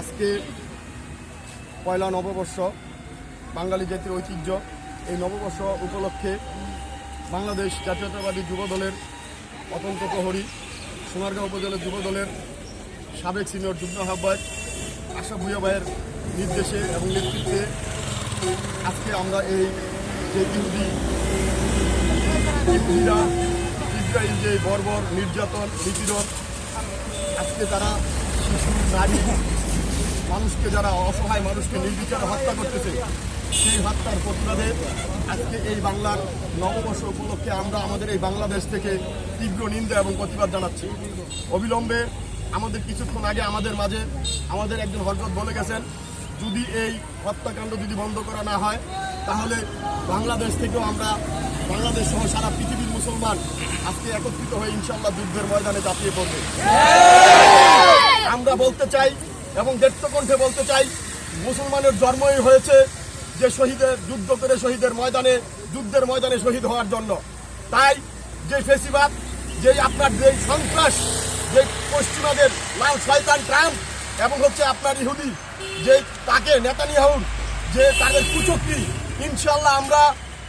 আজকে পয়লা নববর্ষ, বাঙালি জাতির ঐতিহ্য। এই নববর্ষ উপলক্ষে বাংলাদেশ জাতীয়তাবাদী যুব দলের অতন্ত প্রহরী, সোনারগাঁও উপজেলা যুব দলের সাবেক সিনিয়র যুগ্ম আহ্বায়ক আশা ভুইয়া ভাইয়ের নির্দেশে এবং নেতৃত্বে আজকে আমরা এই যে ইহুদি ইহুদিরা ইসরায়েল যে বর্বর, নির্যাতন, নিপীড়ন আজকে তারা শিশু নারী, মানুষকে যারা অসহায় মানুষকে নির্বিচারে হত্যা করতেছে, সেই হত্যার প্রতিবাদে আজকে এই বাংলার নববর্ষ উপলক্ষে আমরা আমাদের এই বাংলাদেশ থেকে তীব্র নিন্দা এবং প্রতিবাদ জানাচ্ছি। অবিলম্বে আমাদের কিছুক্ষণ আগে আমাদের মাঝে আমাদের একজন হরকত বলে গেছেন, যদি এই হত্যাকাণ্ড যদি বন্ধ করা না হয়, তাহলে বাংলাদেশ থেকেও আমরা বাংলাদেশ সহ সারা পৃথিবীর মুসলমান আজকে একত্রিত হয়ে ইনশাল্লাহ যুদ্ধের ময়দানে ঝাঁপিয়ে পড়বে। আমরা বলতে চাই এবং কণ্ঠে বলতে চাই, মুসলমানের জন্মই হয়েছে যে শহীদের, যুদ্ধ করে শহীদের ময়দানে, যুদ্ধের ময়দানে শহীদ হওয়ার জন্য। তাই যে ফেসিবাদ, যে আপনার যে সন্ত্রাস, যে পশ্চিমাদের লাল শয়তান ট্রাম্প এবং হচ্ছে আপনার ইহুদি, যে তাকে নেতানিয়াহুর, যে তাদের কুচক্রি ইনশাল্লাহ আমরা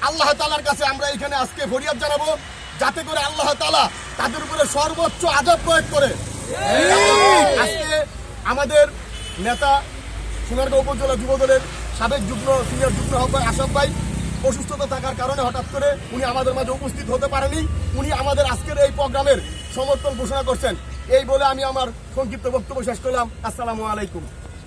আল্লাহ তালার কাছে আমরা এখানে আজকে ফরিয়াদ জানাব, যাতে করে আল্লাহ তালা তাদের উপরে সর্বোচ্চ আজাব প্রয়োগ করে। আজকে আমাদের নেতা সোনারগাঁও উপজেলা যুব দলের সাবেক যুগ্ম, সিনিয়র যুগ্ম আহ্বায়ক আসাম ভাই, অসুস্থতা থাকার কারণে হঠাৎ করে উনি আমাদের মাঝে উপস্থিত হতে পারেনি। উনি আমাদের আজকের এই প্রোগ্রামের সমর্থন ঘোষণা করছেন। এই বলে আমি আমার সংক্ষিপ্ত বক্তব্য শেষ করলাম। আসসালামু আলাইকুম।